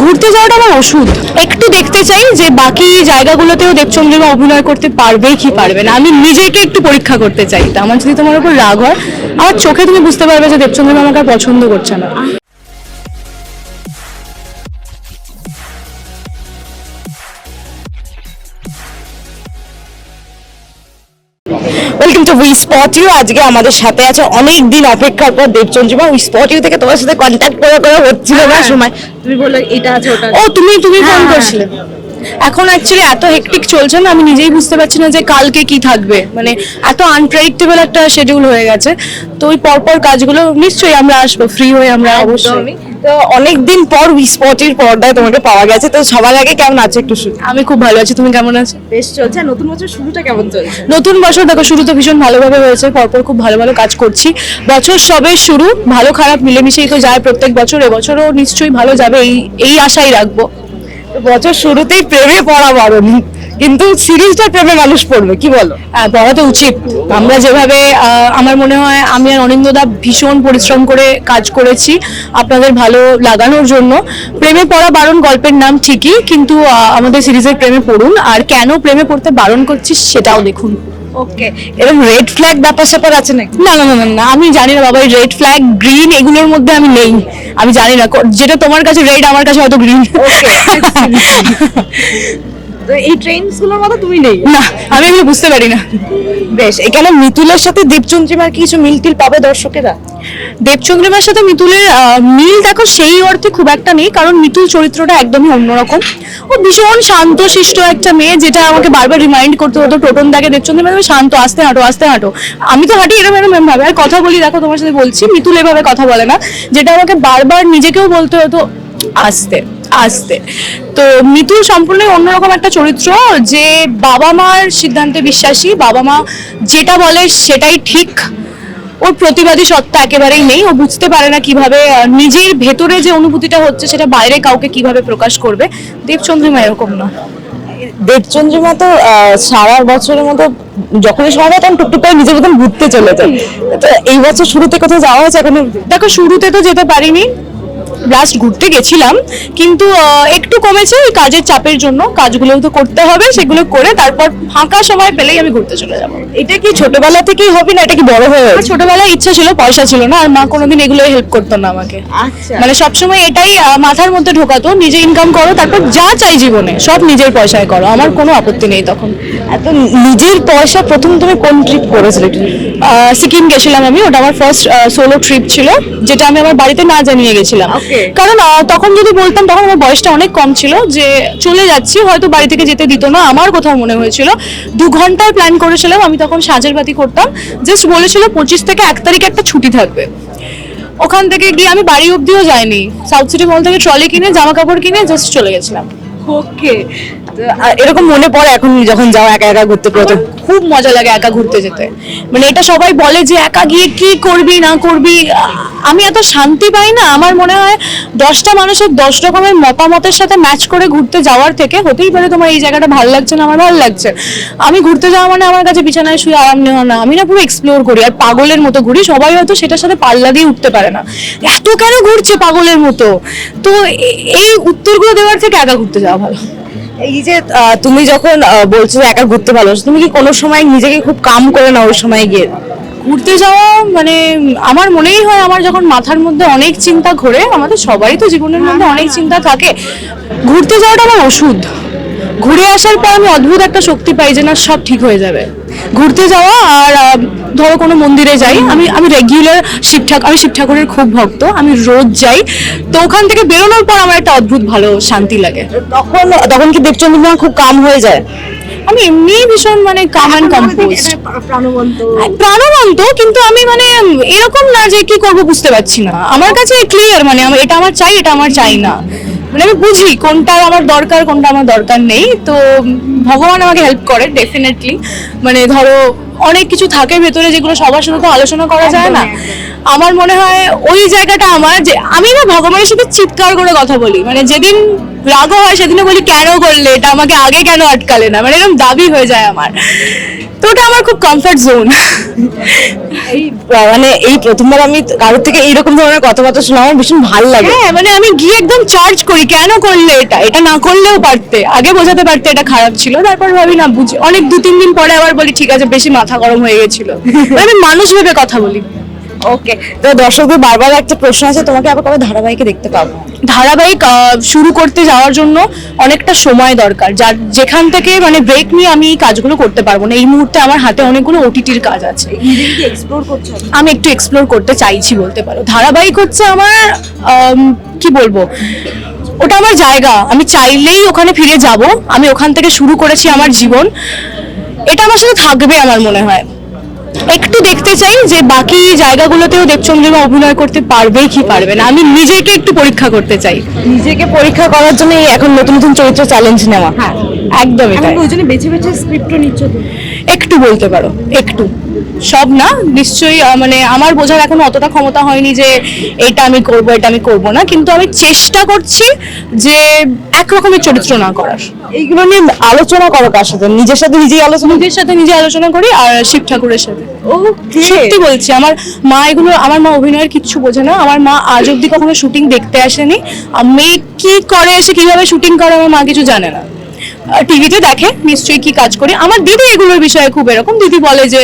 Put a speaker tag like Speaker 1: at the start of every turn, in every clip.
Speaker 1: ঘুরতে যাওয়াটা আমার ওষুধ একটু দেখতে চাই যে বাকি জায়গাগুলোতেও দেবচন্দ্রিমা অভিনয় করতে পারবে কি পারবে না। আমি নিজেকে একটু পরীক্ষা করতে চাই। তা আমার যদি তোমার উপর রাগ হয়, আমার চোখে তুমি বুঝতে পারবে যে দেবচন্দ্রিমা আমাকে পছন্দ করছে না।
Speaker 2: ওয়েলকাম টু উই স্পট আজকে আমাদের সাথে আছে। অনেক দিন অপেক্ষার পর দেবচন্দ্রিমা উই স্পটিও থেকে তোমার সাথে কন্ট্যাক্ট করা করা হচ্ছিল না সময়। তুমি বললে এটা আছে ওটা
Speaker 1: ও তুমি তুমি ফোন
Speaker 2: হ্যাঁ,
Speaker 1: করছিলে। এখন অ্যাকচুয়ালি এত হেকটিক চলছে না আমি নিজেই বুঝতে পারছি না যে কালকে কি থাকবে। মানে এত আনপ্রেডিক্টেবল একটা শিডিউল হয়ে গেছে। তো ওই পরপর কাজগুলো নিশ্চয়ই আমরা আসব ফ্রি হয়ে আমরা অবশ্যই।
Speaker 2: একদমই। তো অনেক পর উই স্পট এর পর্দায় তোমাকে পাওয়া গেছে। তো সবার আগে কেমন আছে একটু
Speaker 1: আমি খুব ভালো আছি তুমি কেমন আছো?
Speaker 2: বেশ চলছে। নতুন বছর শুরুটা কেমন চলছে?
Speaker 1: নতুন বছর দেখো শুরু তো ভীষণ ভালোভাবে হয়েছে। পরপর খুব ভালো ভালো কাজ করছি। বছর সবে শুরু ভালো খারাপ মিলেমিশেই তো যায় প্রত্যেক বছর। এবছরও নিশ্চয়ই ভালো যাবে এই এই আশাই রাখব।
Speaker 2: বছর শুরুতেই প্রেমে পড়া বারণ কিন্তু সিরিজটা প্রেমে মানুষ পড়বে কি বলো?
Speaker 1: হ্যাঁ, পড়া তো উচিত। আমরা যেভাবে আমার মনে হয় আমি আর অনিন্দদা ভীষণ পরিশ্রম করে কাজ করেছি আপনাদের ভালো লাগানোর জন্য। প্রেমে পড়া বারণ গল্পের নাম ঠিকই কিন্তু আমাদের সিরিজের প্রেমে পড়ুন। আর কেন প্রেমে পড়তে বারণ করছি সেটাও দেখুন।
Speaker 2: ওকে এরকম রেড ফ্ল্যাগ ব্যাপার স্যাপার আছে নাকি?
Speaker 1: না না না না, না আমি জানি না বাবা রেড ফ্ল্যাগ গ্রিন এগুলোর মধ্যে আমি নেই। আমি জানি না যেটা তোমার কাছে রেড আমার কাছে হয়তো গ্রিন
Speaker 2: তো এই ট্রেন্ডসগুলোর মতো তুমি নেই।
Speaker 1: না আমি এগুলো বুঝতে পারি না
Speaker 2: বেশ এখানে মিতুলের সাথে দেবচন্দ্রিমার কিছু মিল টিল পাবে দর্শকেরা?
Speaker 1: দেবচন্দ্রিমার সাথে মিতুলের মিল দেখো সেই অর্থে খুব একটা নেই কারণ মিতুল চরিত্রটা একদমই অন্যরকম। ও ভীষণ শান্ত শিষ্ট একটা মেয়ে যেটা আমাকে বারবার রিমাইন্ড করতে হতো টোটন দাকে দেবচন্দ্রিমা শান্ত আস্তে হাঁটো আস্তে হাঁটো। আমি তো হাঁটি এরকম এরকম ভাবে। আর কথা বলি দেখো তোমার সাথে বলছি মিতুল এভাবে কথা বলে না যেটা আমাকে বারবার নিজেকেও বলতে হতো আস্তে। আস্তে। তো মিতুল সম্পূর্ণ অন্যরকম একটা চরিত্র যে বাবা মার সিদ্ধান্তে বিশ্বাসী। বাবা মা যেটা বলে সেটাই ঠিক। ওর প্রতিবাদী সত্তা একেবারেই নেই। ও বুঝতে পারে না কীভাবে নিজের ভেতরে যে অনুভূতিটা হচ্ছে সেটা বাইরে কাউকে কীভাবে প্রকাশ করবে। দেবচন্দ্রিমা এরকম না।
Speaker 2: দেবচন্দ্রিমা তো সারা বছরের মতো যখনই সময় পায় তখন টুকটুক করে নিজের মতন ঘুরতে চলে যায়। তো এই বছর শুরুতে কোথাও যাওয়া হয়েছে এখন
Speaker 1: দেখো শুরুতে তো যেতে পারিনি। লাস্ট ঘুরতে গেছিলাম কিন্তু একটু কমেছে ওই কাজের চাপের জন্য। কাজগুলো তো করতে হবে সেগুলো করে তারপর ফাঁকা সময় পেলেই আমি ঘুরতে চলে যাব।
Speaker 2: এটা কি ছোটবেলা থেকেই হবে না? এটা কি বড় হয়ে?
Speaker 1: ছোটবেলায় ইচ্ছা ছিল পয়সা ছিল না আর মা কোনোদিন এগুলো হেল্প করতো না আমাকে।
Speaker 2: আচ্ছা।
Speaker 1: মানে সবসময় এটাই মাথার মধ্যে ঢোকাতো নিজে ইনকাম করো তারপর যা চাই জীবনে সব নিজের পয়সায় করো আমার কোনো আপত্তি নেই তখন।
Speaker 2: এত নিজের পয়সা প্রথম তুমি কোন ট্রিপ করেছিলে?
Speaker 1: সিকিম গেছিলাম আমি ওটা আমার ফার্স্ট সোলো ট্রিপ ছিল যেটা আমি আমার বাড়িতে না জানিয়ে গেছিলাম।
Speaker 2: Okay.
Speaker 1: কারণ তখন যদি বলতাম তখন আমার বয়সটা অনেক কম ছিল যে চলে যাচ্ছি হয়তো বাড়ি থেকে যেতে দিত না আমার কোথাও মনে হয়েছিল। দু ঘন্টায় প্ল্যান করেছিলাম আমি তখন সাজের বাতি করতাম। জাস্ট বলেছিল পঁচিশ থেকে এক তারিখে একটা ছুটি থাকবে। ওখান থেকে গিয়ে আমি বাড়ি অবধিও যাইনি। সাউথ সিটি মল থেকে ট্রলি কিনে জামা কাপড় কিনে জাস্ট চলে গেছিলাম।
Speaker 2: ওকে। এরকম মনে পড়ে এখন যখন যাও একা একা ঘুরতে প্রথম।
Speaker 1: খুব মজা লাগে একা ঘুরতে যেতে। মানে এটা সবাই বলে যে একা গিয়ে কি করবি না করবি আমি এত শান্তি পাই না। আমার মনে হয় দশটা মানুষের দশ রকমের মতামতের সাথে ম্যাচ করে ঘুরতে যাওয়ার থেকে হতেই পারে তোমার এই জায়গাটা ভালো লাগছে না আমার ভালো লাগছে। আমি ঘুরতে যাওয়া মানে আমার কাছে বিছানায় শুয়ে আরাম নেওয়া না। আমি না পুরো এক্সপ্লোর করি আর পাগলের মতো ঘুরি। সবাই হয়তো সেটার সাথে পাল্লা দিয়ে উঠতে পারে না। এত কেন ঘুরছে পাগলের মতো? তো এই উত্তরগুলো দেওয়ার থেকে একা ঘুরতে যাওয়া ভালো।
Speaker 2: এই যে তুমি যখন বলছো একা ঘুরতে ভালোবাসো তুমি কি কোনো সময় নিজেকে খুব কাম করে নাও ওই সময় গিয়ে?
Speaker 1: ঘুরতে যাওয়া মানে আমার মনেই হয় আমার যখন মাথার মধ্যে অনেক চিন্তা ঘোরে আমাদের সবারই তো জীবনের মধ্যে অনেক চিন্তা থাকে। ঘুরতে যাওয়াটা আমার ওষুধ ঘুরে আসার পর আমি অদ্ভুত একটা শক্তি পাই যে না সব ঠিক হয়ে যাবে। ঘুরতে যাওয়া আর ধরো কোনো মন্দিরে যাই আমি আমি রেগুলার শিব ঠাকুর আমি শিব ঠাকুরের খুব ভক্ত আমি রোজ যাই তো ওখান থেকে বেরোনোর পর আমার একটা অদ্ভুত ভালো শান্তি লাগে।
Speaker 2: তখন তখন কি দেবচন্দ্রিমা খুব কাম হয়ে যায়?
Speaker 1: আমি এমনি ভীষণ মানে কাম অ্যান্ড কম্পোজ
Speaker 2: প্রাণবন্ত।
Speaker 1: প্রাণবন্ত কিন্তু আমি মানে এরকম না যে কি করব বুঝতে পারছি না। আমার কাছে ক্লিয়ার মানে এটা আমার চাই এটা আমার চাই না। মানে আমি বুঝি কোনটা আমার দরকার কোনটা আমার দরকার নেই তো ভগবান আমাকে হেল্প করে ডেফিনেটলি মানে ধরো অনেক কিছু থাকে ভেতরে যেগুলো সবার সাথে তো আলোচনা করা যায় না। আমার মনে হয় ওই জায়গাটা আমার যে আমি না ভগবানের সাথে চিৎকার করে কথা বলি। মানে যেদিন রাগও হয় সেদিনও বলি কেন করলে? এটা আমাকে আগে কেন আটকালে না? মানে এরকম দাবি হয়ে যায় আমার। তো ওটা আমার খুব কমফর্ট জোন
Speaker 2: এই মানে এই প্রথমবার আমি কারোর থেকে এইরকম ধরনের কথাবার্তা শোনা আমার ভীষণ ভালো লাগে।
Speaker 1: হ্যাঁ মানে আমি গিয়ে একদম চার্জ করি কেন করলে এটা? এটা না করলেও পারতে। আগে বোঝাতে পারতে এটা খারাপ ছিল তারপর ভাবি না বুঝি। অনেক দু তিন দিন পরে আবার বলি ঠিক আছে বেশি মাথা গরম হয়ে গেছিল। মানে আমি মানুষ ভেবে কথা বলি।
Speaker 2: ওকে তো দর্শকদের বারবার একটা প্রশ্ন আছে তোমাকে আবার কবে ধারাবাহিকে দেখতে পাবো?
Speaker 1: ধারাবাহিক শুরু করতে যাওয়ার জন্য অনেকটা সময় দরকার। যার যেখান থেকে মানে ব্রেক নিয়ে আমি এই কাজগুলো করতে পারব না। এই মুহূর্তে আমার হাতে অনেকগুলো ওটিটির কাজ আছে। আমি একটু এক্সপ্লোর করতে চাইছি বলতে পারো। ধারাবাহিক হচ্ছে আমার আম, কি বলব? ওটা আমার জায়গা। আমি চাইলেই ওখানে ফিরে যাব। আমি ওখান থেকে শুরু করেছি আমার জীবন। এটা আমার সাথে থাকবে আমার মনে হয়। একটু দেখতে চাই যে বাকি জায়গাগুলোতেও দেবচন্দ্রিমা অভিনয় করতে পারবে কি পারবে না। আমি নিজেকে একটু পরীক্ষা করতে চাই।
Speaker 2: নিজেকে পরীক্ষা করার জন্য এখন নতুন নতুন চরিত্র চ্যালেঞ্জ নেওয়া।
Speaker 1: হ্যাঁ একদমই তাই।
Speaker 2: ওই জন্য বেছে বেছে স্ক্রিপ্টও নিচ্ছ
Speaker 1: একটু বলতে পারো একটু। সব না নিশ্চয়ই মানে আমার বোঝার এখন অতটা ক্ষমতা হয়নি যে এটা আমি করব এটা আমি করব না। কিন্তু আমি চেষ্টা করছি যে এক রকমের চরিত্র না করার।
Speaker 2: এইগুলো নিয়ে আলোচনা করো কার সাথে? নিজের সাথে নিজেই আলোচনা
Speaker 1: নিজের সাথে নিজে আলোচনা করি আর শিব ঠাকুরের সাথে। সত্যি বলছি আমার মা এগুলো আমার মা অভিনয়ের কিচ্ছু বোঝে না। আমার মা আজ অব্দি কখনো শুটিং দেখতে আসেনি। আর মেয়ে কি করে এসে কীভাবে শুটিং করে আমার মা কিছু জানে না। টিভিতে দেখে, নিশ্চয়ই কি কাজ করে। আমার দিদি এগুলোর বিষয়ে খুব এরকম। দিদি বলে যে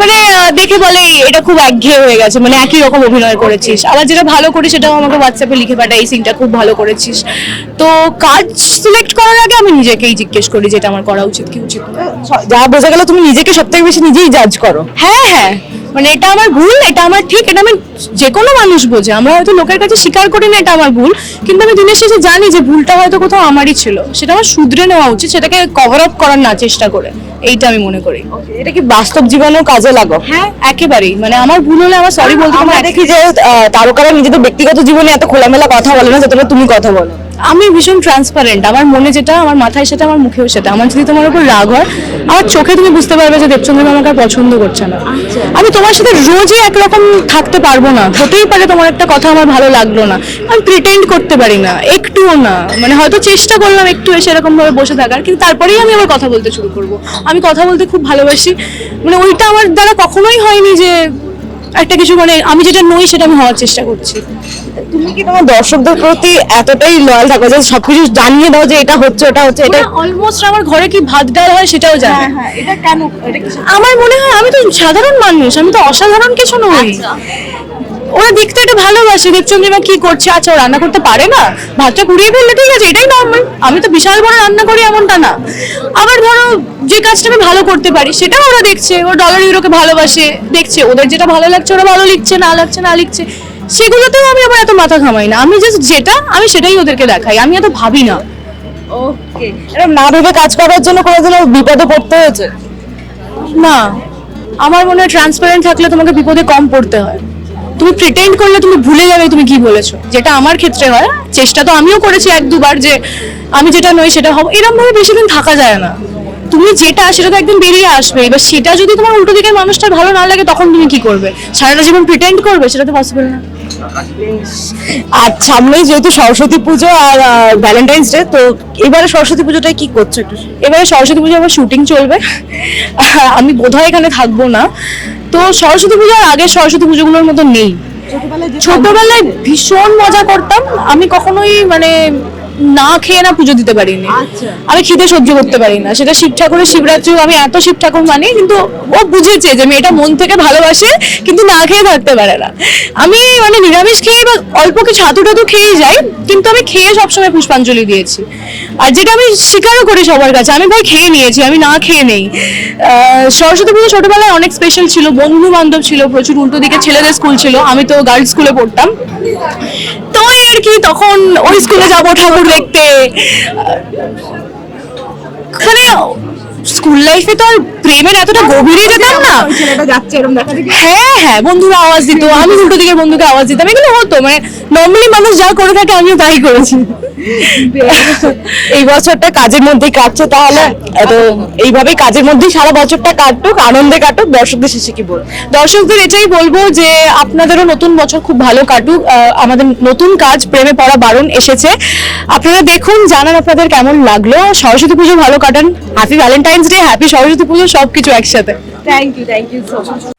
Speaker 1: মানে দেখে বলে এটা খুব একঘেয়ে হয়ে গেছে মানে একই রকম অভিনয় করেছিস। আবার যেটা ভালো করি সেটাও আমাকে হোয়াটসঅ্যাপে লিখে পাঠায় এই সিনটা খুব ভালো করেছিস। তো কাজ সিলেক্ট করার আগে আমি নিজেকেই জিজ্ঞেস করি যেটা আমার করা উচিত কি উচিত?
Speaker 2: যা বোঝা গেল তুমি নিজেকে সবথেকে বেশি নিজেই জাজ করো।
Speaker 1: হ্যাঁ হ্যাঁ। মানে এটা আমার ভুল এটা আমার ঠিক এটা আমি যে কোনো মানুষ বোঝে। আমরা হয়তো লোকের কাছে স্বীকার করি না এটা আমার ভুল কিন্তু আমি দিনের শেষে জানি যে ভুলটা হয়তো কোথাও আমারই ছিল। সেটা আমার শুধরে নেওয়া উচিত সেটাকে কভার আপ করার না চেষ্টা করে। এইটা আমি মনে করি।
Speaker 2: এটা কি বাস্তব জীবনেও কাজে লাগো?
Speaker 1: হ্যাঁ। একেবারেই। মানে আমার ভুল হলে আমার সরি বলতে
Speaker 2: আমরা দেখি যে তারকারা নিজেদের ব্যক্তিগত জীবনে এত খোলামেলা কথা বলে না যতটা তুমি কথা বলো।
Speaker 1: আমি ভীষণ ট্রান্সপারেন্ট আমার মনে যেটা আমার মাথায় সেটা আমার মুখেও সেটা। আমার যদি তোমার উপর রাগ হয় আমার চোখে তুমি বুঝতে পারবে যে দেবচন্দ্র আমাকে পছন্দ করছে না। আমি তোমার সাথে রোজই একরকম থাকতে পারব না। হতেই পারে তোমার একটা কথা আমার ভালো লাগল না। আমি প্রিটেন্ড করতে পারি না একটুও না। মানে হয়তো চেষ্টা করলাম একটু এসে এরকম ভাবে বসে থাকার কিন্তু তারপরেই আমি আবার কথা বলতে শুরু করব। আমি কথা বলতে খুব ভালোবাসি। মানে ওইটা আমার দ্বারা কখনোই হয়নি যে একটা কিছু মানে আমি যেটা নই সেটা আমি হওয়ার চেষ্টা করছি।
Speaker 2: তুমি কি তোমার দর্শকদের প্রতি এতটাই লয়াল থাকো যে সবকিছু জানিয়ে দাও যে এটা হচ্ছে ওটা হচ্ছে এটা
Speaker 1: অলমোস্ট আমার ঘরে কি ভাত ডাল হয় সেটাও জানে।
Speaker 2: হ্যাঁ এটা কেন এটা কি
Speaker 1: আমার মনে হয় আমি তো সাধারণ মানুষ আমি তো অসাধারণ কিছু নই। ওরা দেখতে এটা ভালোবাসে দেবচন্দ্রিমা কি করছে? আচ্ছা ও রান্না করতে পারে না? ভাতটা কুড়িয়ে ফেললে ঠিক আছে এটাই নর্মাল আমি তো বিশাল বড় রান্না করি এমনটা না। আবার ধরো যে কাজটা আমি ভালো করতে পারি সেটাও ওরা দেখছে। ও ডলার ইউরোকে ভালোবাসে দেখছে। ওদের যেটা ভালো লাগছে ওরা ভালো লিখছে না লাগছে না লিখছে। সেগুলোতেও আমি আবার এত মাথা ঘামাই না। আমি জাস্ট যেটা আমি সেটাই ওদেরকে দেখাই। আমি এত ভাবি না।
Speaker 2: ওকে এরকম না ভেবে কাজ করার জন্য কোনোদিনও বিপদে পড়তে হয়েছে?
Speaker 1: না। আমার মনে হয় ট্রান্সপারেন্ট থাকলে তোমাকে বিপদে কম পড়তে হয়। তুমি প্রিটেন্ড করলে তুমি ভুলে যাবে তুমি কি বলেছ। যেটা আমার ক্ষেত্রে হয় চেষ্টা তো আমিও করেছি এক দুবার যে আমি যেটা নই সেটা হব। এরকম ভাবে বেশি দিন থাকা যায় না। তুমি যেটা সেটা তো একদিন বেরিয়ে আসবে। এবার সেটা যদি তোমার উল্টো দিকের মানুষটা ভালো না লাগে তখন তুমি কি করবে? সারাটা জীবন প্রিটেন্ড করবে সেটা তো পসিবল না।
Speaker 2: আর সামনেই যেহেতু সরস্বতী পুজো আর ভ্যালেন্টাইন্স ডে তো এবারে সরস্বতী পুজোটায় কি করছ একটু?
Speaker 1: এবারে সরস্বতী পুজো আবার শুটিং চলবে। আমি বোধহয় এখানে থাকব না। তো সরস্বতী পুজোর আগে সরস্বতী পুজোগুলোর মতো নেই। ছোটবেলায় ভীষণ মজা করতাম। আমি কখনোই মানে না খেয়ে না পুজো দিতে পারিনি।
Speaker 2: আচ্ছা।
Speaker 1: আমি খিদে সহ্য করতে পারি না। সেটা শিব ঠাকুরের শিবরাত্রি আমি এত শিব ঠাকুর মানি কিন্তু ও বুঝেছে যে মেয়েটা মন থেকে ভালোবাসে কিন্তু না খেয়ে থাকতে পারে না। আমি মানে নিরামিষ খেয়ে বা অল্প কিছু হাতু টাতু খেয়েই যাই কিন্তু আমি খেয়ে সবসময় পুষ্পাঞ্জলি দিয়েছি। আর যেটা আমি স্বীকারও করি সবার কাছে আমি ভাই খেয়ে নিয়েছি আমি না খেয়ে নেই। আহ, সরস্বতী পুজো ছোটবেলায় অনেক স্পেশাল ছিল বন্ধু বান্ধব ছিল প্রচুর উল্টো দিকে ছেলেদের স্কুল ছিল আমি তো গার্লস স্কুলে পড়তাম। তো আর কি তখন ওই স্কুলে যাব ঠাকুর দেখতে? মানে স্কুল লাইফে তো আর প্রেমের এতটা গভীরে যেতাম না। হ্যাঁ হ্যাঁ বন্ধুরা আওয়াজ দিত। আমি উল্টো দিকে বন্ধুকে আওয়াজ দিতাম। এগুলো হতো মানে নর্মালি মানুষ যা করে থাকে আমিও তাই করেছি।
Speaker 2: এই বছরটা কাজের মধ্যেই কাটছে তাহলে? তো এইভাবেই কাজের মধ্যেই সারা বছরটা কাটুক, আনন্দে কাটুক, দর্শকদের শেষে কি বল
Speaker 1: দর্শকদের এটাই বলব যে আপনাদেরও নতুন বছর খুব ভালো কাটুক আমাদের নতুন কাজ প্রেমে পড়া বারণ এসেছে। আপনারা দেখুন, জানান আপনাদের কেমন লাগল। সরস্বতী পুজো ভালো কাটান। Happy Valentine's day happy Saraswati Puja, সবকিছু একসাথে।
Speaker 3: Thank you thank you so much